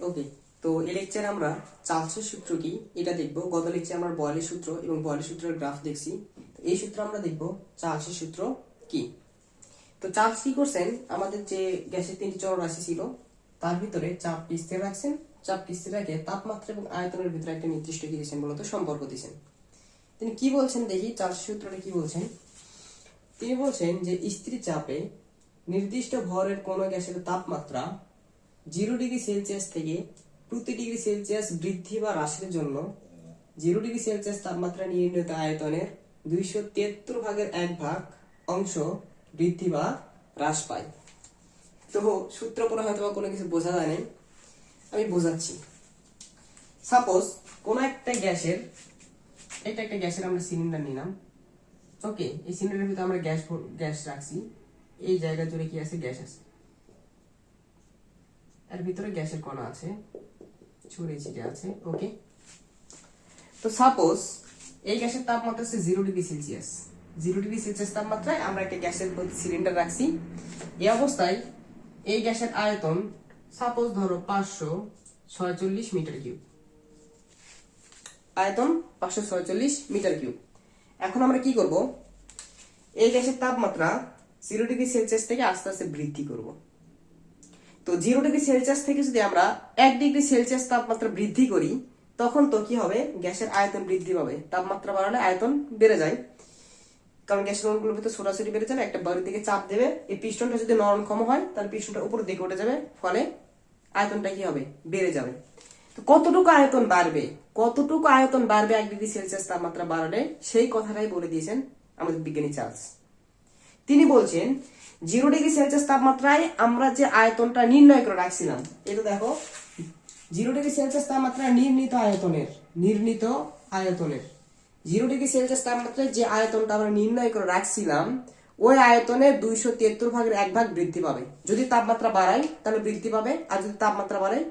ওকে তো এই লেকচারে আমরা চার্লসের সূত্র কি? এটা দেখব। গত লেকচারে আমরা বয়েলের সূত্র এবং বয়েলের সূত্রের গ্রাফ দেখছি। এই সূত্র আমরা দেখব চার্লসের সূত্র কি? তো চার্লস কি করছেন? আমাদের যে গ্যাসের তিনটি চরণ রাশি ছিল, তার ভিতরে চাপটি স্থির রাখছেন। চাপটি স্থির রেখে তাপমাত্রা এবং আয়তনের ভিতরে একটা নির্দিষ্ট কি দিয়েছেন বলতো সম্পর্ক দিয়েছেন। তিনি কি বলছেন দেখি চার্লসের সূত্রটা কি বলছেন? তিনি বলছেন যে স্থির চাপে নির্দিষ্ট ভরের কোন গ্যাসের তাপমাত্রা জিরো ডিগ্রি সেলসিয়াস থেকে প্রতি ডিগ্রি সেলসিয়াস বৃদ্ধি বা হ্রাসের জন্য জিরো ডিগ্রি সেলসিয়াস তাপমাত্রা নির্ণীত আয়তনের দুইশো তিয়াত্তর ভাগের এক ভাগ অংশ বৃদ্ধি বা হ্রাস পায়। তো সূত্র পরে হয়তো বা কোনো কিছু বোঝা যায় নাই। আমি বোঝাচ্ছি। সাপোজ কোন একটা গ্যাসের এটা একটা গ্যাসের আমরা সিলিন্ডার নিলাম। ওকে এই সিলিন্ডারের ভিতরে আমরা গ্যাস গ্যাস রাখছি। এই জায়গা জুড়ে কি আছে? গ্যাস আছে। এর ভিতরে গ্যাসের কণা আছে, ছড়িয়ে ছিটে আছে ওকে তো সাপোজ এই গ্যাসের তাপমাত্রা হচ্ছে zero degree Celsius zero degree Celsius তাপমাত্রায় আমরা একটা গ্যাসের সিলিন্ডার রাখছি। এই অবস্থায় এই গ্যাসের আয়তন সাপোজ ধরো পাঁচশো ছয়চল্লিশ মিটার কিউব। আয়তন পাঁচশো ছয়চল্লিশ মিটার কিউব। এখন আমরা কি করব? এই গ্যাসের তাপমাত্রা জিরো ডিগ্রি সেলসিয়াস থেকে আস্তে আস্তে বৃদ্ধি করব। তো জিরো ডিগ্রি সেলসিয়াস থেকে যদি আমরা এক ডিগ্রি সেলসিয়াস তাপমাত্রা বৃদ্ধি করি, তখন তো কি হবে? গ্যাসের আয়তন বৃদ্ধি পাবে। তাপমাত্রা বাড়ালে আয়তন বেড়ে যায়। কারণ গ্যাসের অণুগুলোর ভিতরে সরাসরি বেড়ে যাবে একটা বাড়ির দিকে চাপ দেবে। এই পিস্টনটা যদি নরম ক্ষম হয়, তাহলে পিস্টনটা উপরের দিকে উঠে যাবে। ফলে আয়তনটা কি হবে? বেড়ে যাবে। তো কতটুকু আয়তন বাড়বে? কতটুকু আয়তন বাড়বে এক ডিগ্রি সেলসিয়াস তাপমাত্রা বাড়ালে? সেই কথাটাই বলে দিয়েছেন আমাদের বিজ্ঞানী চার্লস। তিনি বলছেন জিরো ডিগ্রি সেলসিয়াস তাপমাত্রায় আমরা যে আয়তনটা নির্ণয় করে রাখছিলাম, এটা দেখো। জিরো ডিগ্রি সেলসিয়াস তাপমাত্রা নির্ণীত আয়তনের নির্ণীত আয়তনের। জিরো ডিগ্রি সেলসিয়াস তাপমাত্রায় যে আয়তনটা আমরা নির্ণয় করে রাখছিলাম, ওই আয়তনে দুইশো তিয়াত্তর ভাগের এক ভাগ বৃদ্ধি পাবে। যদি তাপমাত্রা বাড়াই, তাহলে বৃদ্ধি পাবে, আর যদি তাপমাত্রা বাড়াই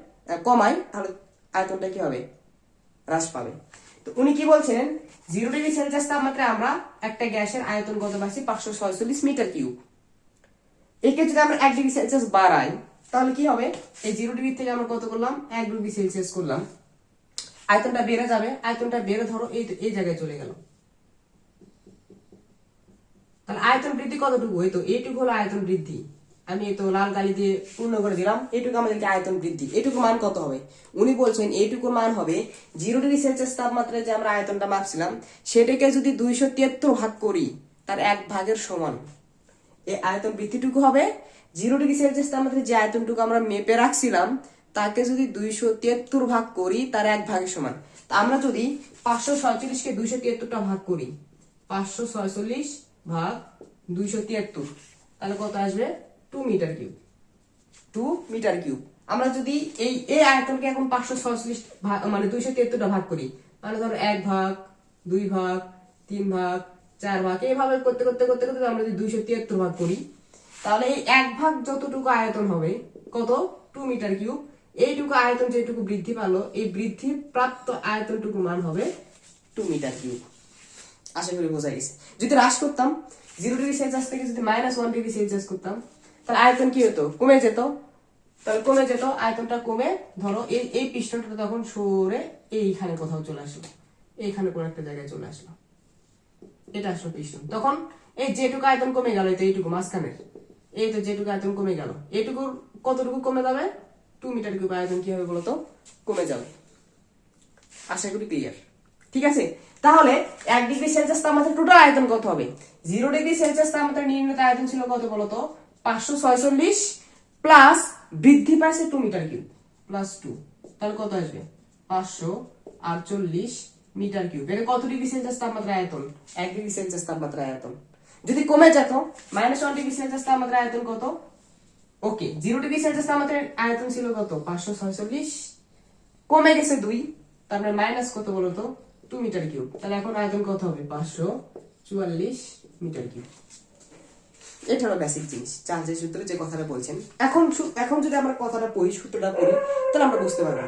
কমাই তাহলে আয়তনটা কি হবে? হ্রাস পাবে। তো উনি কি বলছেন? জিরো ডিগ্রি সেলসিয়াস তাপমাত্রায় আমরা একটা গ্যাসের আয়তন কত পাচ্ছি পাঁচশো ছয়চল্লিশ মিটার কিউব। একে যদি আমরা এক ডিগ্রি সেলসিয়াস বাড়াই, তাহলে কি হবে? এই জিরো ডিগ্রি থেকে আমরা কত করলাম? এক ডিগ্রি সেলসিয়াস করলাম। আয়তনটা বেড়ে যাবে, আয়তনটা বেড়ে ধরো, এই এই জায়গায় চলে গেল। তাহলে আয়তন বৃদ্ধি কতটুকু? এই তো, এইটুকু হলো আয়তন বৃদ্ধি। আমি তো লাল কালি দিয়ে পূর্ণ করে দিলাম। এইটুকু আমাদেরকে আয়তন বৃদ্ধি। এইটুকু মান কত হবে? উনি বলছেন এইটুকু মান হবে জিরো ডিগ্রি সেলসিয়াস তাপমাত্রায় যে আমরা আয়তনটা মাপছিলাম, সেটাকে যদি দুইশো তিয়াত্তর ভাগ করি, তার এক ভাগের সমান। এই আয়তন বৃদ্ধিটুকু হবে। জিরো ডিগ্রি সেলসিয়াস তাপমাত্রায় যে আয়তনটুকু আমরা মেপে রাখছিলাম, তাকে যদি দুইশো তিয়াত্তর ভাগ করি, তার এক ভাগের সমান। তা আমরা যদি পাঁচশো ছয়চল্লিশকে দুইশো তিয়াত্তরটা ভাগ করি, পাঁচশো ছয়চল্লিশ ভাগ দুইশো তিয়াত্তর তাহলে কত আসবে? Two metre cube. Two metre cube. আমরা যদি এই এই আয়তনকে এখন পাঁচশো ছয়চল্লিশ মানে দুইশো তিয়াত্তরটা ভাগ করি মানে ধরো এক ভাগ, দুই ভাগ, তিন ভাগ চার ভাগ। এইভাবে করতে করতে করতে করতে আমরা যদি দুইশো তিয়াত্তর ভাগ করি, তাহলে এই এক ভাগ যতটুকু আয়তন হবে, কত? টু মিটার কিউব এইটুকু আয়তন যেটুকু বৃদ্ধি পালো, এই বৃদ্ধি প্রাপ্ত আয়তনটুকু মান হবে টু মিটার কিউব আশা করি বোঝা গেছে। যদি হ্রাস করতাম জিরো ডিগ্রি সেলসিয়াস থেকে যদি মাইনাস ওয়ান ডিগ্রি সেলসিয়াস করতাম, তাহলে আয়তন কি হতো? কমে যেত। তাহলে কমে যেত, আয়তনটা কমে, ধরো এই এই পিস্টনটা তখন সরে এইখানে কোথাও চলে আসলো। এইখানে কোনো একটা জায়গায় চলে আসলো। এটা আসলো পিস্টন তখন এই যেটুকু আয়তন কমে গেল তো এইটুকু মাঝখানের এই তো যেটুকু আয়তন কমে গেল। এইটুকুর কতটুকু কমে যাবে? টু মিটার কিউব আয়তন কি হবে বলতো? কমে যাবে। আশা করি ক্লিয়ার ঠিক আছে? তাহলে এক ডিগ্রি সেলসিয়াস তাপমাত্রা টোটাল আয়তন কত হবে? জিরো ডিগ্রি সেলসিয়াস তাপমাত্রা নির্ণীত আয়তন ছিল কত বলতো? পাঁচশো ছয়চল্লিশ প্লাস বৃদ্ধি পাইছে two metre cube plus two তাহলে কত আসবে? পাঁচশো আটচল্লিশ মিটার কিউব। এটা কত ডিগ্রি সেলসিয়াস তাপমাত্রা আয়তন? এক ডিগ্রি সেলসিয়াস তাপমাত্রা আয়তন। যদি কমে যেত মাইনাস ওয়ান ডিগ্রি সেলসিয়াস তাপমাত্রা আয়তন কত? ওকে জিরো ডিগ্রি সেলসিয়াস তাপমাত্রা আয়তন ছিল কত? পাঁচশো ছয়চল্লিশ। কমে গেছে দুই, তারপরে মাইনাস কত বলতো টু মিটার কিউব তাহলে এখন আয়তন কত হবে? পাঁচশো চুয়াল্লিশ মিটার কিউব এটা হলো বেসিক জিনিস। চার্জের সূত্রে যে কথাটা বলছেন। এখন এখন যদি আমরা কথাটা পড়ি সূত্রটা পড়ি তাহলে আমরা বুঝতে পারব।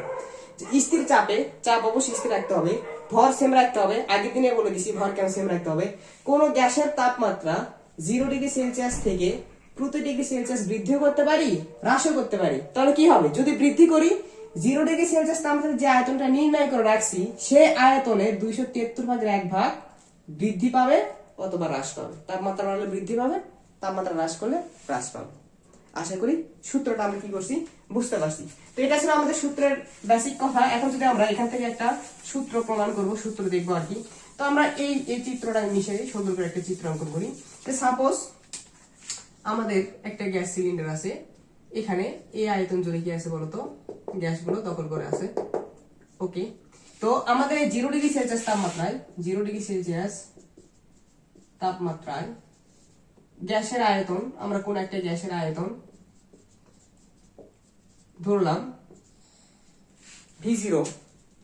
স্থির চাপে, চাপ অবশ্যই স্থির রাখতে হবে। ভর সেম রাখতে হবে। আগের দিনে বলে দিছি, ভর কেন সেম রাখতে হবে? কোন গ্যাসের তাপমাত্রা জিরো ডিগ্রি সেলসিয়াস থেকে প্রতি ডিগ্রি সেলসিয়াস বৃদ্ধিও করতে পারি, হ্রাসও করতে পারি। তাহলে কি হবে? যদি বৃদ্ধি করি জিরো ডিগ্রি সেলসিয়াস তাপমাত্রায় যে আয়তনটা নির্ণয় করে রাখছি, সে আয়তনের দুইশো তিয়াত্তর ভাগের এক ভাগ বৃদ্ধি পাবে অথবা হ্রাস পাবে। তাপমাত্রা বাড়লে বৃদ্ধি পাবে, তাপমাত্রা হ্রাস করলে হ্রাস পাবে। আশা করি সূত্রটা আমরা কি করছি? বুঝতে পারছি। তো এটা ছিল আমাদের সূত্রের বেসিক কথা। এখন যদি আমরা এখান থেকে একটা সূত্র প্রমাণ করব, সূত্র দেখব আর কি। তো আমরা এই এই চিত্রটা মিশিয়ে সুন্দর করে একটা চিত্র অঙ্কন করি। সাপোজ আমাদের একটা গ্যাস সিলিন্ডার আছে। এখানে এই আয়তন জুড়ে কি আছে বলতো? গ্যাসগুলো দখল করে আছে। ওকে। তো আমাদের জিরো ডিগ্রি সেলসিয়াস তাপমাত্রায় জিরো ডিগ্রি সেলসিয়াস তাপমাত্রায় গ্যাসের আয়তন, আমরা কোন একটা গ্যাসের আয়তন ধরলাম V zero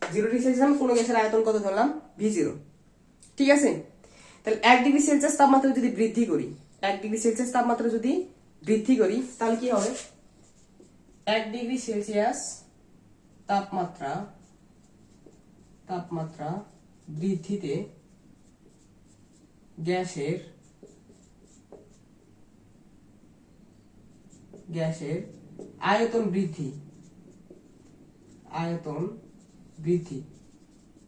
zero degree Celsius কোন গ্যাসের আয়তন কত ধরলাম? ভি জিরো ঠিক আছে? তাহলে এক ডিগ্রি সেলসিয়াস তাপমাত্রা যদি বৃদ্ধি করি, এক ডিগ্রি সেলসিয়াস তাপমাত্রা যদি বৃদ্ধি করি, তাহলে কি হবে? এক ডিগ্রি সেলসিয়াস তাপমাত্রা তাপমাত্রা বৃদ্ধিতে গ্যাসের গ্যাসের আয়তন বৃদ্ধি। আয়তন বৃদ্ধি।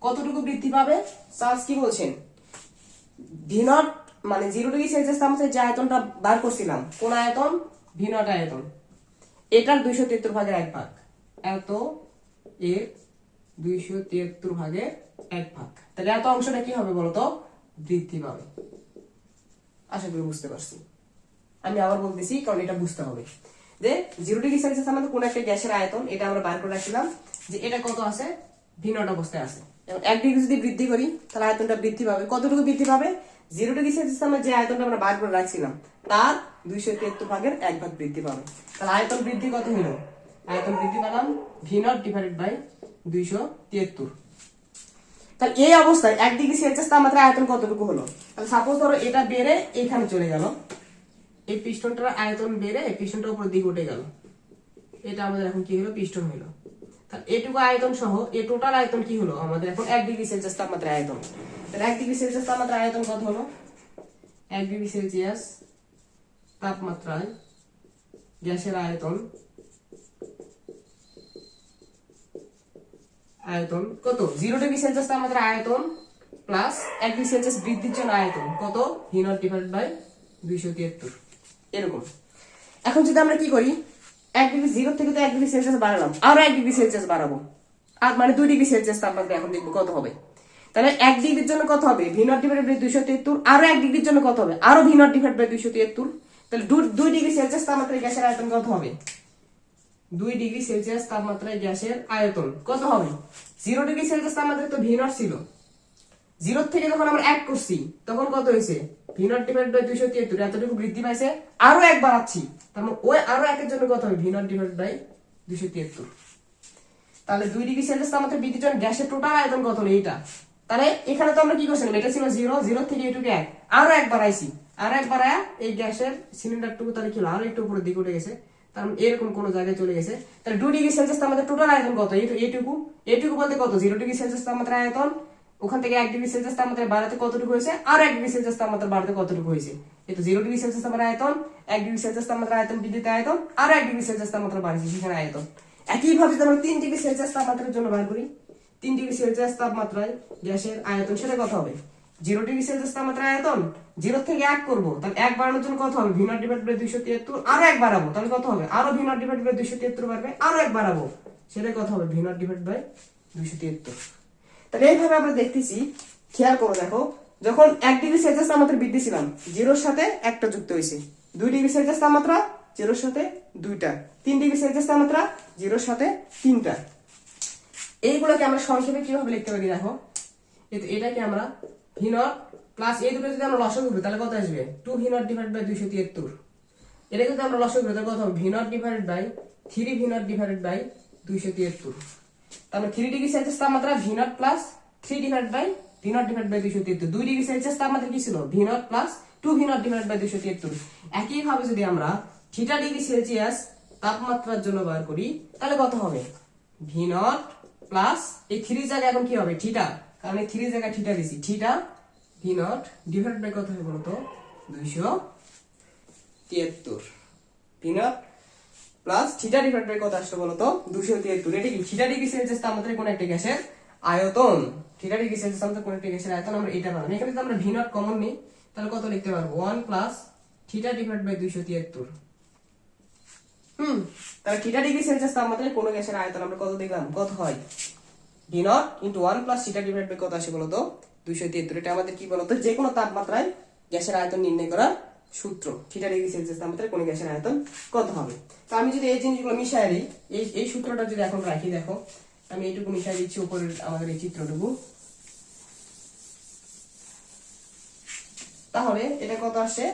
কতটুকু বৃদ্ধি পাবে? চার্লস কি বলছেন? ভি নট মানে জিরো ডিগ্রি সেলসিয়াস তাপমাত্রায় যে আয়তনটা বার করছিলাম কোন আয়তন? ভি নট আয়তন। এটার দুইশো তিয়াত্তর ভাগের এক ভাগ। এত এর দুইশো তিয়াত্তর ভাগের এক ভাগ। তাহলে এত অংশটা কি হবে বলতো? বৃদ্ধি পাবে। আশা করি বুঝতে পারছি। আমি আবার বলতেছি, কারণ এটা বুঝতে হবে। যে জিরো ডিগ্রি সেলসিয়াস আমাদের কোন একটা গ্যাসের আয়তন, এটা আমরা বার করে রাখছিলাম, যে এটা কত আছে? ভিনট অবস্থায় আছে। এক ডিগ্রি যদি বৃদ্ধি করি, তাহলে আয়তনটা বৃদ্ধি পাবে। কতটুকু বৃদ্ধি পাবে? জিরো ডিগ্রি সেলসিয়াস আমরা যে আয়তনটা আমরা বার করে রাখছিলাম, তার দুইশো তিয়াত্তর ভাগের এক ভাগ বৃদ্ধি পাবে। তাহলে আয়তন বৃদ্ধি কত হলো? আয়তন বৃদ্ধি পেলাম ভি ডিভাইডেড বাই দুইশো তিয়াত্তর তাহলে এই অবস্থায় এক ডিগ্রি সেলসিয়াস তাপমাত্রা আয়তন কতটুকু হলো? তাহলে সাপোজ ধরো এটা বেড়ে এখানে চলে গেল। এই পিস্টনটার আয়তন বেড়ে পিস্টনটার উপর দিকে উঠে গেল। এটা আমাদের এখন কি হলো? পিস্টন হলো। তাহলে এটুকু আয়তন সহ এই টোটাল আয়তন কি হলো? আমাদের এখন এক ডিগ্রি সেলসিয়াস তাপমাত্রা আয়তন। তাহলে এক ডিগ্রি সেলসিয়াস তাপমাত্রা আয়তন কত হলো? এক ডিগ্রি সেলসিয়াস তাপমাত্রায় গ্যাসের আয়তন আয়তন কত? জিরো ডিগ্রি সেলসিয়াস তাপমাত্রা আয়তন প্লাস এক ডিগ্রি সেলসিয়াস বৃদ্ধির জন্য আয়তন কত? ভি নট ডিভাইড বাই দুইশো তিয়াত্তর এরকম। এখন যদি আমরা কি করি, এক ডিগ্রি জিরো থেকে তো এক ডিগ্রি সেলসিয়াস বাড়ালাম, আরও এক ডিগ্রি সেলসিয়াস বাড়াবো। আর মানে দুই ডিগ্রি সেলসিয়াস তাপমাত্রা এখন দেখব কত হবে। তাহলে এক ডিগ্রির জন্য কত হবে? ভি নট ডিভাইড বাই দুইশো তিয়াত্তর আরও এক ডিগ্রির জন্য কত হবে? আরও ভি নট ডিভাইড বাই দুইশো তিয়াত্তর তাহলে দুই ডিগ্রি সেলসিয়াস তাপমাত্রায় গ্যাসের আয়তন কত হবে? দুই ডিগ্রি সেলসিয়াস তাপমাত্রায় গ্যাসের আয়তন কত হবে? জিরো ডিগ্রি সেলসিয়াস তাপমাত্রায় তো ভি নট ছিল। জিরো থেকে যখন আমরা এক করছি, তখন কত হয়েছে? মানে এখানে তো আমরা কি জিরো জিরো থেকে এটুকু এক। আরও এক বাড়াইছি। আরও এক বাড়ায় এই গ্যাসের সিলিন্ডারটুকু তাহলে কি আরও একটু উপরের দিকে উঠে গেছে। মানে এরকম কোন জায়গায় চলে গেছে। তাহলে দুই ডিগ্রি সেলসিয়াস তাপমাত্রা টোটাল আয়তন কত? এইটুকু। এইটুকু বলতে কত? জিরো ডিগ্রি সেলসিয়াস তাপমাত্রা আয়তন ওখান থেকে এক ডিগ্রি সেলসিয়াস তাপমাত্রা বাড়াতে কতটুকু হয়েছে? আর এক ডিগ্রি সেলসিয়াস তাপমাত্রা বাড়াতে কতটুকু হয়েছে? এই তো জিরো ডিগ্রি সেলসিয়াস তাপমাত্রা আয়তন, এক ডিগ্রি সেলসিয়াস তাপমাত্রা আয়তন বৃদ্ধিতে আয়তন, আর এক ডিগ্রি সেলসিয়াস তাপমাত্রা বাড়ছে সেখানে আয়তন। একইভাবে যদি আমরা তিন ডিগ্রি সেলসিয়াস তাপমাত্রার জন্য বার করি, তিন ডিগ্রি সেলসিয়াস তাপমাত্রায় গ্যাসের আয়তন সেটা কত হবে? জিরো ডিগ্রি সেলসিয়াস তাপমাত্রা আয়তন জিরো থেকে এক করব, তাহলে এক বাড়ানোর জন্য কত হবে? ভিনট ডিভাইড বাই দুইশো তিয়াত্তর, আরও এক বাড়াবো, তাহলে কত হবে? আরও ভিনট ডিভাইড বাই দুইশো তিয়াত্তর বাড়বে, আরও এক বাড়াবো, সেটা কত হবে? ভিনট ডিভাইড বাই দুইশো তিয়াত্তর। তাহলে এইভাবে আমরা দেখতেছি, খেয়াল করো দেখো, যখন এক ডিগ্রি সেলসিয়াস তাপমাত্রা বৃদ্ধি ছিলাম, জিরোর সাথে একটা যুক্ত হয়েছে। দুই ডিগ্রি সেলসিয়াস তাপমাত্রা, জিরোর সাথে দুইটা। তিন ডিগ্রি সেলসিয়াস তাপমাত্রা, জিরোর সাথে তিনটা। এইগুলোকে আমরা সংক্ষেপে কীভাবে লিখতে পারি দেখো? এই তো এটাকে আমরা ভিনট প্লাস এই দুটো যদি আমরা লসক করি, তাহলে কত আসবে? টু ভিনট ডিভাইড বাই দুইশো তিয়াত্তর। এটা যদি আমরা লসক করি, তাহলে কত হবে? V naught divided by three V naught divided by দুইশো তিয়াত্তর। তাহলে থ্রি ডিগ্রি সেলসিয়াস তাপমাত্রা V naught plus three divide by V naught divide by দুইশো তিয়াত্তর। দুই ডিগ্রি সেলসিয়াস তাপমাত্রা কি ছিল? V naught plus two V naught divide by দুইশো তিয়াত্তর। একইভাবে যদি আমরা থিটা ডিগ্রি সেলসিয়াস তাপমাত্রার জন্য বার করি, তাহলে কত হবে? ভি নট প্লাস এই থ্রি জায়গায় এখন কি হবে? থিটা কারণ এই থ্রি জায়গায় থিটা দিছি theta V naught divide by কত হবে বলতো? দুইশো তিয়াত্তর। V naught plus theta by কত আসছে বলতো, দুশো তিয়াত্তর। এটা কি থিটা ডিগ্রি সেলসিয়াস? তাপমাত্রায় কোন একটা গ্যাসের আয়তন? থিটা ডিগ্রি সেলসিয়াস তাপমাত্রায় কোন একটা গ্যাসের আয়তন? আমরা এটা পাবো এখানে যদি আমরা ভি নট কমন নিই, তাহলে কত লিখতে পারব? One plus theta divide by দুইশো তিয়াত্তর। হুম, তাহলে থিটা ডিগ্রি সেলসিয়াস তাপমাত্রায় কোন গ্যাসের আয়তন? আমরা কত দেখলাম? কত হয়? D naught into one plus theta divide by কত আসে বলতো? দুইশো তিয়াত্তর। এটা আমাদের কি বলতো? যে কোনো তাপমাত্রায় গ্যাসের আয়তন নির্ণয় করার সূত্র থিটা ডিগ্রি সেলসিয়াস তাপমাত্রায় কোন গ্যাসের আয়তন কত হবে। তো আমি যদি এই জিনিসগুলো মিশাই দিই, এই এই সূত্রটা যদি এখন রাখি, দেখো, আমি এইটুকু মিশাই দিচ্ছি উপরের আমাদের এই চিত্রটুকু। তাহলে এটা কত আসে?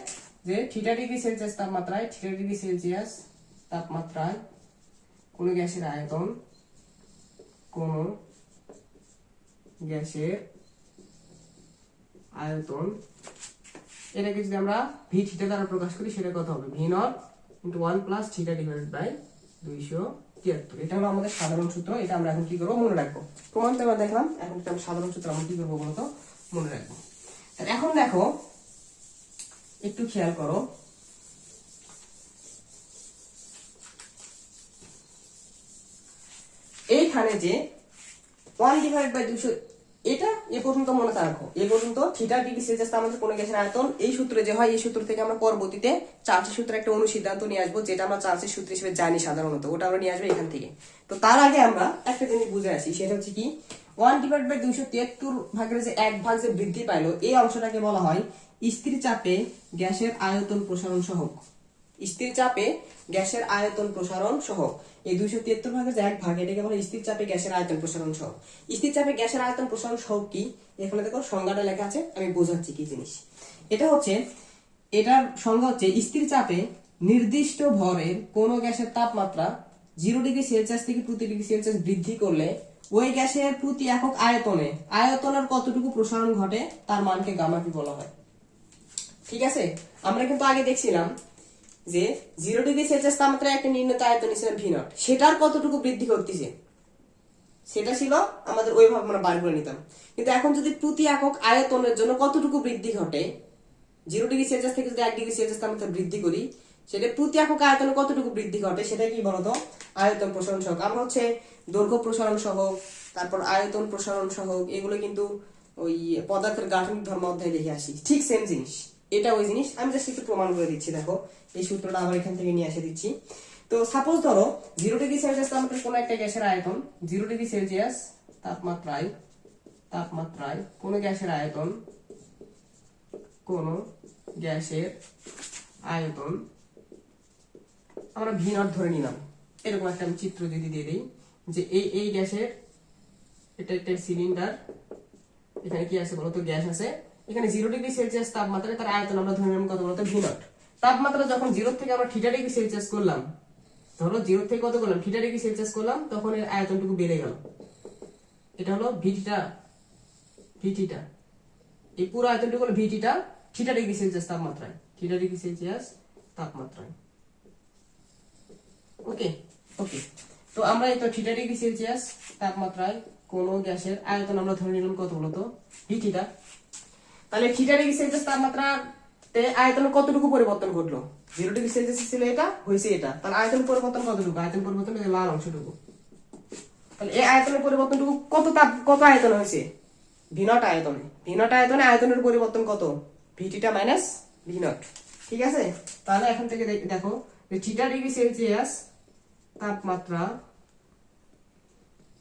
যে থিটা ডিগ্রি সেলসিয়াস তাপমাত্রায় থিটা ডিগ্রি সেলসিয়াস তাপমাত্রায় কোন গ্যাসের আয়তন কোন গ্যাসের আয়তন এটাকে যদি আমরা ভি থিটা দ্বারা প্রকাশ করি সেটা কত হবে? V naught into one plus theta divided by দুইশো তিয়াত্তর। এটা হলো আমাদের সাধারণ সূত্র। এটা আমরা এখন কি করব? মনে রাখব। প্রমাণ এবার দেখলাম। এখন এটা আমরা সাধারণ সূত্র আমরা কি করব বলতো মনে রাখব। এখন দেখো, একটু খেয়াল করো। এইখানে যে ওয়ান ডিভাইড বাই দুশো এটা এ পর্যন্ত মনে রাখো এ পর্যন্ত থিটা ডিগ্রি সেলসিয়াস আমাদের কোন গ্যাসের আয়তন। এই সূত্রে যে হয়, এই সূত্র থেকে আমরা পরবর্তীতে চার্চের সূত্রে একটা অনুসিদ্ধান্ত নিয়ে আসব, যেটা আমরা চার্চের সূত্র হিসেবে জানি সাধারণত। ওটা আমরা নিয়ে আসব এখান থেকে। তো তার আগে আমরা একটা জিনিস বুঝে আসি, সেটা হচ্ছে কি ওয়ান ডিভাইড বাই দুইশো তিয়াত্তর ভাগের যে এক ভাগ যে বৃদ্ধি পাইলো, এই অংশটাকে বলা হয় স্থির চাপে গ্যাসের আয়তন প্রসারণ সহক স্থির চাপে গ্যাসের আয়তন প্রসারণ সহ। এই দুইশো তিয়াত্তর ভাগের যে এক ভাগ, এটাকে বলে স্থির চাপে গ্যাসের আয়তন প্রসারণ সহ। স্থির চাপে গ্যাসের আয়তন প্রসারণ সহ কি? এখানে দেখো সংজ্ঞাটা লেখা আছে, আমি বোঝাচ্ছি কি জিনিস। এটা হচ্ছে, এটার সংজ্ঞা হচ্ছে স্থির চাপে নির্দিষ্ট ভরের কোন গ্যাসের তাপমাত্রা জিরো ডিগ্রি সেলসিয়াস থেকে প্রতি ডিগ্রি সেলসিয়াস বৃদ্ধি করলে ওই গ্যাসের প্রতি একক আয়তনে আয়তনের কতটুকু প্রসারণ ঘটে তার মানকে গামাপি বলা হয়। ঠিক আছে? আমরা কিন্তু আগে দেখছিলাম যে জিরো ডিগ্রি সেলসিয়াস তাপমাত্রায় একটা নির্ণীত আয়তন হিসেবে ভি নট সেটার কতটুকু বৃদ্ধি করতেছে সেটা ছিল আমাদের ওইভাবে আমরা বার করে নিতাম। কিন্তু এখন যদি প্রতি একক আয়তনের জন্য কতটুকু বৃদ্ধি ঘটে জিরো ডিগ্রি সেলসিয়াস থেকে যদি এক ডিগ্রি সেলসিয়াস তাপমাত্রা বৃদ্ধি করি, সেটা প্রতি একক আয়তনে কতটুকু বৃদ্ধি ঘটে সেটা কি বলতো? আয়তন প্রসারণ সহক আমরা হচ্ছে দৈর্ঘ্য প্রসারণ সহক তারপর আয়তন প্রসারণ সহক এগুলো কিন্তু ওই পদার্থের গাঠনিক ধর্ম অধ্যায় দেখে আসি। ঠিক সেম জিনিস। এটা ওই জিনিস। আমি জাস্ট একটু প্রমাণ করে দিচ্ছি, দেখো। এই সূত্রটা আবার এখান থেকে নিয়ে এসে দিচ্ছি। তো সাপোজ ধরো জিরো ডিগ্রি সেলসিয়াস তাপমাত্রায় কোনো একটা গ্যাসের আয়তন জিরো ডিগ্রি সেলসিয়াস তাপমাত্রায় তাপমাত্রায় কোনো গ্যাসের আয়তন, কোন গ্যাসের আয়তন, আমরা ভি নট ধরে নিলাম। এরকম একটা আমি চিত্র যদি দিয়ে দিই, যে এই এই গ্যাসের, এটা একটা সিলিন্ডার এখানে কি আছে বলতো? গ্যাস আছে। এখানে জিরো ডিগ্রি সেলসিয়াস তাপমাত্রায় তার আয়তন আমরা ধরে নিলাম কত বলতো? ভি নট তাপমাত্রা যখন জিরো থেকে আমরা থিটা ডিগ্রি সেলসিয়াস করলাম, ধরো জিরো থেকে কত করলাম? থিটা ডিগ্রি সেলসিয়াস করলাম, তখন এর আয়তনটুকু বেড়ে গেল। এটা হলো ভিটিটা ভিটিটা এই পুরো আয়তনটুকু হলো ভিটিটা থিটা ডিগ্রি সেলসিয়াস তাপমাত্রায়। থিটা ডিগ্রি সেলসিয়াস তাপমাত্রায়। ওকে ওকে তো আমরা তো থিটা ডিগ্রি সেলসিয়াস তাপমাত্রায় কোন গ্যাসের আয়তন আমরা ধরে নিলাম কত হলো বলতো ভিটিটা তাহলে থিটা ডিগ্রি সেলসিয়াস তাপমাত্রাতে আয়তনের কতটুকু পরিবর্তন ঘটলো? জিরো ডিগ্রি সেলসিয়াস ছিল এটা, হয়েছে এটা। তাহলে আয়তন পরিবর্তন কতটুকু? আয়তন পরিবর্তন লাল অংশটুকু। তাহলে এই আয়তনের পরিবর্তনটুকু কত তাপ, কত আয়তন হয়েছে? ভিনট আয়তনে। ভিনট আয়তনে আয়তনের পরিবর্তন কত? ভিটিটা মাইনাস ভিনট ঠিক আছে? তাহলে এখন থেকে দেখ- যে থিটা ডিগ্রি সেলসিয়াস তাপমাত্রা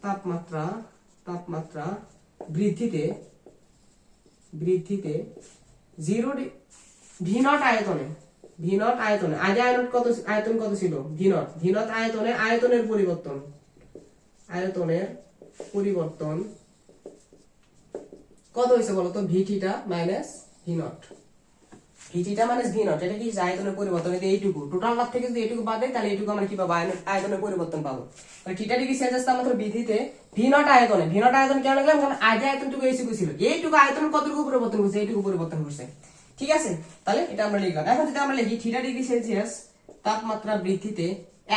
তাপমাত্রা তাপমাত্রা বৃদ্ধিতে বৃদ্ধিতে জিরো ভি নট আয়তনে ভি নট আয়তনে, আগে আয়নট কত আয়তন কত ছিল? ভি নট ভি নট আয়তনে আয়তনের পরিবর্তন। আয়তনের পরিবর্তন কত হয়েছে বলতো? Minus V naught minus V naught এটা কি আয়তনের পরিবর্তন যে এইটুকু। টোটাল লাভ থেকে যদি এইটুকু বাদ দেয়, তাহলে এইটুকু আমরা কি পাবো? আয়তনের পরিবর্তন পাবো। থিটা ডিগ্রি সেলসিয়াস তাপমাত্রা বৃদ্ধিতে ভি নট আয়তনে। ভি নট আয়তন কেন লিখলাম? কারণ আগে আয়তনটুকু এইটুকু এইটুকু আয়তন কতটুকু পরিবর্তন করছে? এইটুকু পরিবর্তন করছে। ঠিক আছে? তাহলে এটা আমরা লিখলাম। এখন যদি আমরা লিখি থিটা ডিগ্রি সেলসিয়াস তাপমাত্রা বৃদ্ধিতে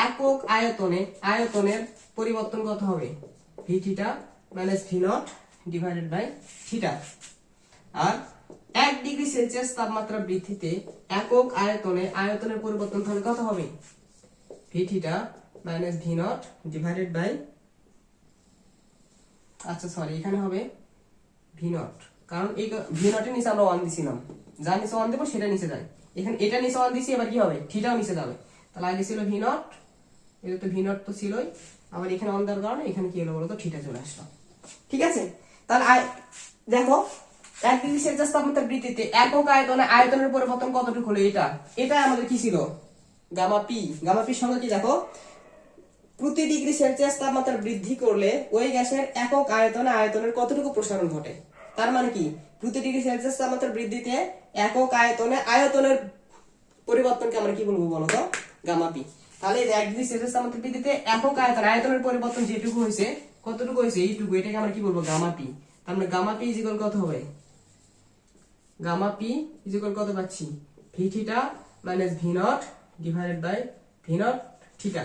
একক আয়তনে, আয়তনের পরিবর্তন কত হবে? V theta minus V naught divided by theta আর এক ডিগ্রি সেলসিয়াস তাপমাত্রা বৃদ্ধিতে একক আয়তনে, আয়তনের পরিবর্তন তাহলে কত হবে? V theta minus V naught divided by আচ্ছা সরি এখানে হবে ভি নট কারণ এই ভি নটের নিচে আমরা ওয়ান দিছিলাম। যা নিচে ওয়ান দেবো, সেটা নিচে যায়। এখানে এটা নিচে ওয়ান দিছি, এবার কি হবে? থিটাও নিচে যাবে। তাহলে আগে ছিল ভি নট এটা তো ভি নট তো ছিলই। আবার এখানে অন দেওয়ার কারণে এখানে কি হলো বলতো? থিটা চলে আসলো। ঠিক আছে? তাহলে দেখো, এক ডিগ্রি সেলসিয়াস তাপমাত্রা বৃদ্ধিতে একক আয়তনে আয়তনের পরিবর্তন কতটুকু হলো এটা? এটা আমাদের কি ছিল? গামা পি গামা পির সঙ্গে কি দেখো? প্রতি ডিগ্রি সেলসিয়াস তাপমাত্রা বৃদ্ধি করলে ওই গ্যাসের একক আয়তনে আয়তনের কতটুকু প্রসারণ ঘটে? তার মানে কি? প্রতি ডিগ্রি সেলসিয়াস তাপমাত্রা বৃদ্ধিতে একক আয়তনে, আয়তনের পরিবর্তনকে আমরা কি বলব বলতো? Gamma P. তাহলে এক ডিগ্রি সেলসিয়াস তাপমাত্রা বৃদ্ধিতে একক আয়তন, আয়তনের পরিবর্তন যেটুকু হয়েছে, কতটুকু হয়েছে? এইটুকু। এটাকে আমরা কি বলব? Gamma P. তার মানে গামা পি ইজিকল কত হবে? গামা পি ইজিকল কত পাচ্ছি? V theta minus V naught divided by V naught theta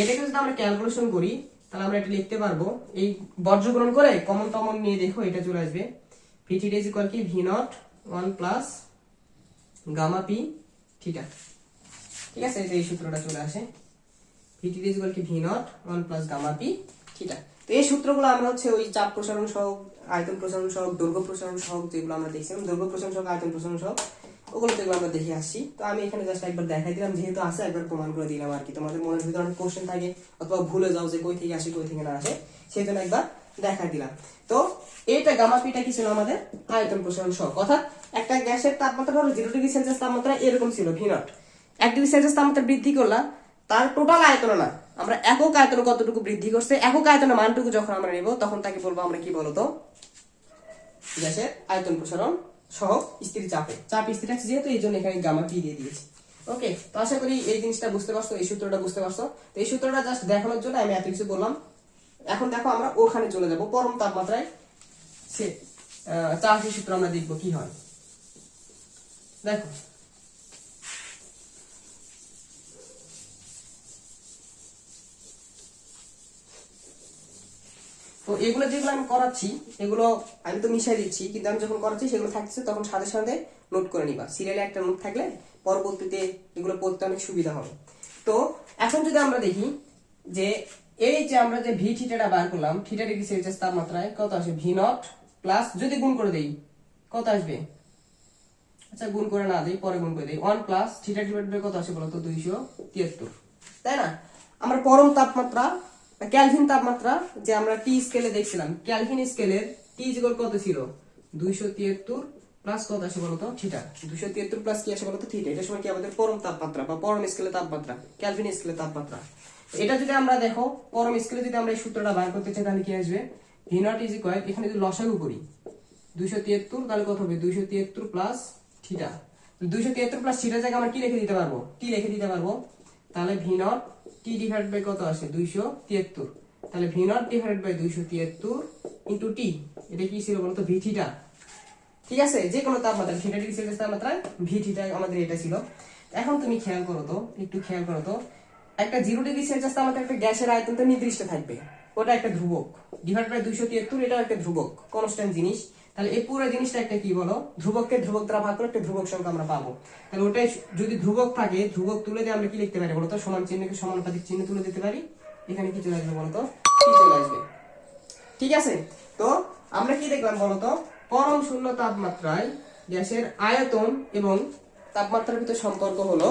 এটাকে যদি আমরা ক্যালকুলেশন করি, তাহলে আমরা এটা লিখতে পারব। এই বর্জ্যগ্রহণ করে কমন টমন নিয়ে দেখো, এটা চলে আসবে। থিটা ইজ ইকুয়াল কি V naught one plus gamma P theta ঠিক আছে? এই সূত্রটা চলে আসে। ভি থিটা ইকুয়াল কি V naught one plus gamma P theta তো এই সূত্রগুলো আমরা হচ্ছে ওই চাপ প্রসারণ সহগ, আয়তন প্রসারণ সহগ, দৈর্ঘ্য প্রসারণ সহগ যেগুলো আমরা দেখছিলাম দৈর্ঘ্য প্রসারণ সহগ, আয়তন প্রসারণ সহগ, ওগুলো যেগুলো আমরা দেখে আসছি। তো আমি এখানে জাস্ট একবার দেখাই দিলাম, যেহেতু আছে, একবার প্রমাণ করে দিলাম আর কি। তোমাদের মনের ভিতরে অনেক কোশ্চেন থাকে, অথবা ভুলে যাও যে কই থেকে আসে, কই থেকে না আসে সেই জন্য একবার দেখাই দিলাম। তো এইটা গামা পিটা কি ছিল আমাদের? আয়তন প্রসারণ সহগ অর্থাৎ একটা গ্যাসের তাপমাত্রা ধরো জিরো ডিগ্রি সেলসিয়াস তাপমাত্রা এরকম ছিল ভি নট এক ডিগ্রি সেলসিয়াস তাপমাত্রা বৃদ্ধি করলাম তার টোটাল আয়তন না। আমরা একক আয়তন কতটুকু বৃদ্ধি করছে, একক আয়তনের মানটুকু যখন আমরা নেব, তখন তাকে বলব আমরা কি বলতো গ্যাসের আয়তন প্রসারণ সহ স্থির চাপে। চাপ স্থির আছে যেহেতু, এই জন্য এখানে গামা পি দিয়ে দিয়েছি। ওকে, তো আশা করি এই জিনিসটা বুঝতে পারছ, এই সূত্রটা বুঝতে পারছ। তো এই সূত্রটা জাস্ট দেখানোর জন্য আমি এত কিছু বললাম। এখন দেখো আমরা ওখানে চলে যাব, পরম তাপমাত্রায়। সে চার্জের সূত্র আমরা দেখব কি হয়। দেখো। তো এগুলো যেগুলো আমি করাচ্ছি, এগুলো আমি তো মিশাই দিচ্ছি, কিন্তু আমি যখন করাচ্ছি সেগুলো থাকছে, তখন সাথে সাথে নোট করে নিবা। সিরিয়ালে একটা নোট থাকলে পরবর্তীতে এগুলো পড়তে অনেক সুবিধা হবে। তো এখন যদি আমরা দেখি যে, এই যে আমরা যে ভি থিটাটা বার করলাম থিটা ডিগ্রি সেলসিয়াস তাপমাত্রায় কত আসে? ভি নট প্লাস যদি গুণ করে দেই, কত আসবে? আচ্ছা গুণ করে না দেই, পরে গুণ করে দেই। One plus theta divide by কত আসে বলতো? দুইশো তিয়াত্তর। তাই না? আমরা পরম তাপমাত্রা ক্যালভিন তাপমাত্রা, যে আমরা টি স্কেলে দেখছিলাম ক্যালভিন স্কেলের টি ইজিকল কত ছিল? দুইশো তিয়াত্তর প্লাস কত আসে বলতো? থিটা দুইশো তিয়াত্তর প্লাস কি আসে বলতো? থিটা এটা সময় কি আমাদের পরম তাপমাত্রা, বা পরম স্কেলে তাপমাত্রা ক্যালভিন স্কেলে তাপমাত্রা। এটা যদি আমরা দেখো, পরম স্কেলে যদি আমরা এই সূত্রটা বার করতে চাই, তাহলে কি আসবে? ভি নট ইজ ইকুয়াল এখানে যদি লসাগু করি দুইশো তিয়াত্তর, তাহলে কত হবে? দুইশো তিয়াত্তর প্লাস থিটা দুইশো তিয়াত্তর প্লাস থিটার জায়গায় আমরা কি লিখে দিতে পারব? টি লিখে দিতে পারব? তাহলে V naught T divide by কত আসে? দুইশো তিয়াত্তর। তাহলে ভি নট ডিভাইড বাই দুইশো তিয়াত্তর ইন্টু টি এটা কি ছিল বলতো? ভি থিটা ঠিক আছে? যে কোনো তাপমাত্রা থিটা ডিগ্রি সেলসিয়াস তাপমাত্রায় ভি থিটা আমাদের এটা ছিল। এখন তুমি খেয়াল করো তো, একটু খেয়াল করো তো। একটা জিরো ডিগ্রি সেলসিয়াস তাপমাত্রা একটা গ্যাসের আয়তন তো নির্দিষ্ট থাকবে। ওটা একটা ধ্রুবক। ডিভাইড বাই দুইশো তিয়াত্তর এটাও একটা ধ্রুবক কনস্ট্যান্ট জিনিস। তাহলে এই পুরো জিনিসটা একটা কি বলো? ধ্রুবককে ধ্রুবক দ্বারা ভাগ করে একটা ধ্রুবক সংখ্যা আমরা পাবো। তাহলে ওটাই যদি ধ্রুবক থাকে, ধ্রুবক তুলে দিয়ে আমরা কি লিখতে পারি বলতো? সমান চিহ্নকে সমানুপাতিক চিহ্ন তুলে দিতে পারি। এখানে কি চলে আসবে বলতো? কি চলে আসবে? ঠিক আছে? তো আমরা কি দেখলাম বলতো? পরম শূন্য তাপমাত্রায় গ্যাসের আয়তন এবং তাপমাত্রার ভিতর সম্পর্ক হলো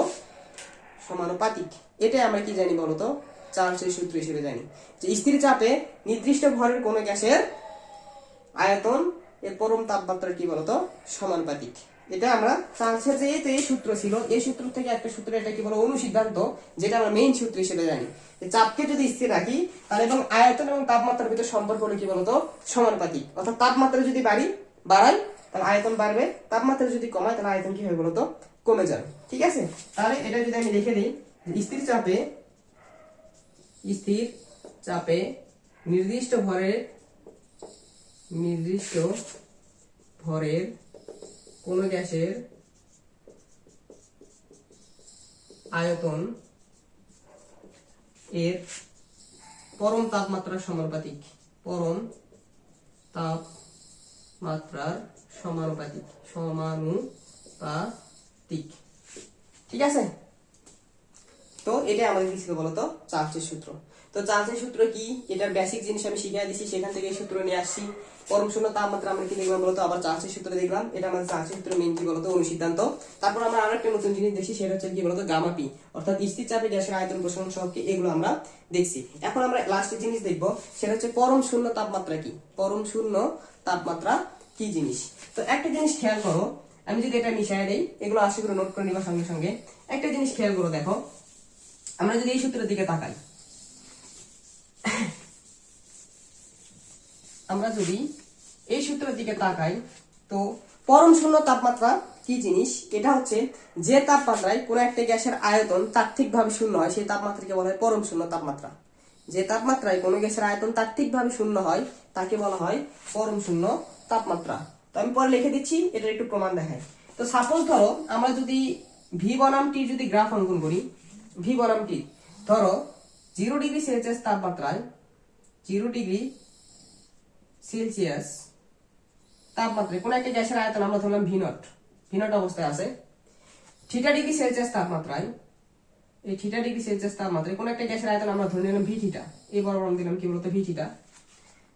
সমানুপাতিক। এটাই আমরা কি জানি বলতো? চার্লসের সূত্র হিসেবে জানি। যে স্থির চাপে নির্দিষ্ট ভরের কোনো গ্যাসের আয়তন এর পরম তাপমাত্রা কি বলতো? সমানুপাতিক। এটা আমরা চার্লসের যে এই সূত্র ছিল। এই সূত্র থেকে একটা সূত্র এটা কি বলো? অনুসিদ্ধান্ত, যেটা আমরা মেইন সূত্র হিসেবে জানি। চাপকে যদি স্থির রাখি, তাহলে এবং আয়তন এবং তাপমাত্রার ভিতর সম্পর্ক হলো কি বলতো? সমানুপাতিক। অর্থাৎ তাপমাত্রা যদি বাড়ি বাড়াই তাহলে আয়তন বাড়বে। তাপমাত্রা যদি কমায়, তাহলে আয়তন কি হবে বলতো? কমে যাবে। ঠিক আছে? তাহলে এটা যদি আমি লিখে দিই স্থির চাপে স্থির চাপে নির্দিষ্ট ভরের নির্দিষ্ট ভরের কোনো গ্যাসের আয়তন এর পরম তাপমাত্রার সমানুপাতিক। পরম তাপমাত্রার সমানুপাতিক সমানুপাতিক। ঠিক আছে? তো এটা আমাদের কি ছিল বলতো? চার্চের সূত্র। তো চার্চের সূত্র কি? এটার বেসিক জিনিস আমি শিখিয়ে দিচ্ছি সেখান থেকে সূত্র নিয়ে আসছি। পরম শূন্য তাপমাত্রা আমরা কি দেখলাম বলতো? আবার চার্চের সূত্র দেখলাম। এটা আমাদের চার্চের সূত্র মেন কি বলতো? অনুসিদ্ধান্ত। তারপর আমরা আরও একটা নতুন জিনিস দেখছি, সেটা হচ্ছে কি বলতো? গামা পি অর্থাৎ স্থির চাপে গ্যাসের আয়তন প্রসারণ সহকে এগুলো আমরা দেখছি। এখন আমরা লাস্টের জিনিস দেখব, সেটা হচ্ছে পরম শূন্য তাপমাত্রা কি? পরম শূন্য তাপমাত্রা কি জিনিস? তো একটা জিনিস খেয়াল করো, আমি যদি এটা মিশাই দেই, এগুলো আশা করে নোট করে নিবা সঙ্গে সঙ্গে। একটা জিনিস খেয়াল করো দেখো আমরা যদি এই সূত্রের দিকে তাকাই, আমরা যদি এই সূত্রের দিকে তাকাই, তো পরম শূন্য তাপমাত্রা কি জিনিস? এটা হচ্ছে যে তাপমাত্রায় কোনো একটা গ্যাসের আয়তন তাত্ত্বিকভাবে শূন্য হয়, সেই তাপমাত্রাকে বলা হয় পরম শূন্য তাপমাত্রা। যে তাপমাত্রায় কোনো গ্যাসের আয়তন তাত্ত্বিকভাবে শূন্য হয়, তাকে বলা হয় পরম শূন্য তাপমাত্রা। তো আমি পরে লিখে দিচ্ছি, এটার একটু প্রমাণ দেখায় তো সাপোজ ধরো, আমরা যদি ভি বনাম টি যদি গ্রাফ অঙ্কন করি ভি বনাম টি ধরো জিরো ডিগ্রি সেলসিয়াস তাপমাত্রায় জিরো ডিগ্রি সেলসিয়াস তাপমাত্রায়, কোনো একটা গ্যাসের আয়তন আমরা ধরলাম ভিনট ভিনট অবস্থায় আছে। থিটা ডিগ্রি সেলসিয়াস তাপমাত্রায়, এই থিটা ডিগ্রি সেলসিয়াস তাপমাত্রায় কোনো একটা গ্যাসের আয়তন আমরা ধরে নিলাম ভি থিটা এই বড় দিলাম কি বলতো ভি থিটা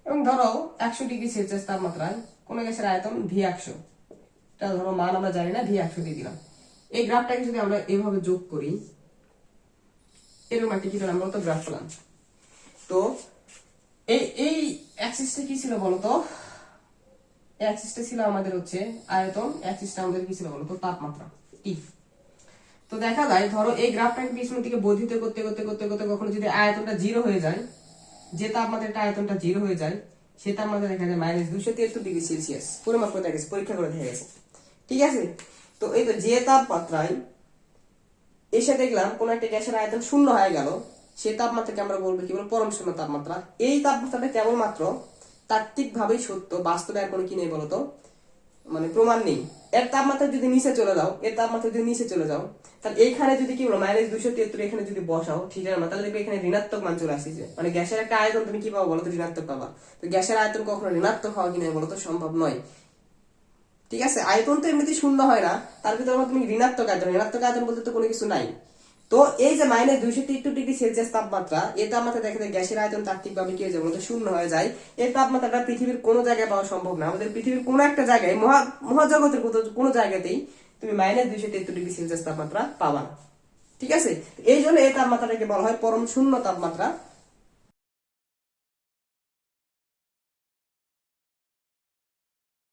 এবং ধরো, একশো ডিগ্রি সেলসিয়াস তাপমাত্রায় কোনো গ্যাসের আয়তন ভি একশো। এটা ধরো মান আমরা জানি না ভি একশো দিয়ে দিলাম। এই গ্রাফটাকে যদি আমরা এভাবে যোগ করি এরকম একটা কি পেলাম বলতো? গ্রাফ পেলাম তো এই এই অ্যাক্সিসটা কি ছিল বলতো? অ্যাক্সিসটা ছিল আমাদের হচ্ছে আয়তন। অ্যাক্সিসটা আমাদের কি ছিল বলতো? তাপমাত্রা টি তো দেখা যায়, ধরো এই গ্রাফটাকে পিছনের দিকে বর্ধিত করতে করতে করতে করতে কখনো যদি আয়তনটা জিরো হয়ে যায়, যে তাপমাত্রাটা আয়তনটা জিরো হয়ে যায়, সে তাপমাত্রা দেখা যায় মাইনাস দুশো তিয়াত্তর ডিগ্রি সেলসিয়াস পরিমাপ করে দেখা গেছে, পরীক্ষা করে দেখা গেছে। ঠিক আছে? তো এই তো যে তাপমাত্রায় এসে দেখলাম কোন একটা গ্যাসের আয়তন শূন্য হয়ে গেল। সে তাপমাত্রাকে আমরা বলব কি বলব পরম শূন্য তাপমাত্রা। এই তাপমাত্রাটা কেবলমাত্র তাত্ত্বিক ভাবেই সত্য, বাস্তবে আর কোনো কি নেই বলতো? মানে প্রমাণ নেই। এর তাপমাত্রা যদি নিচে চলে যাও, এর তাপমাত্রা যদি নিচে চলে যাও, তাহলে এইখানে যদি কি বলো মাইনাস দুশো তিয়াত্তর এখানে যদি বসাও, ঠিক আছে, তাহলে দেখবে এখানে ঋণাত্মক মান চলে আসছে। মানে গ্যাসের একটা আয়তন তুমি কি পাবো বলো তো, ঋণাত্মক পাবা। তো গ্যাসের আয়তন কখনো ঋণাত্মক হওয়া কি বলো তো, সম্ভব নয়। ঠিক আছে? আয়তন তো এমনিতেই শূন্য হয় না। তার ভিতরে তুমি ঋণাত্মক আয়তন। ঋণাত্মক আয়তন বলতে তো কোনো কিছু নাই। তো এই যে মাইনাস দুইশো তিপ্পান্ন ডিগ্রি সেলসিয়াস তাপমাত্রা এই তাপমাত্রা যায় গ্যাসের আয়তন তাত্ত্বিকভাবে কি হয়ে যায় শূন্য হয়ে যায়। এই তাপমাত্রাটা পৃথিবীর কোনো জায়গায় পাওয়া সম্ভব না। আমাদের পৃথিবীর কোনো একটা জায়গায়, মহা, মহাজগতের কোনো জায়গাতেই তুমি মাইনাস দুইশো তেত্রিশ ডিগ্রি সেলসিয়াস তাপমাত্রা পাবা ঠিক আছে? এই জন্য এই তাপমাত্রাটাকে বলা হয় পরম শূন্য তাপমাত্রা।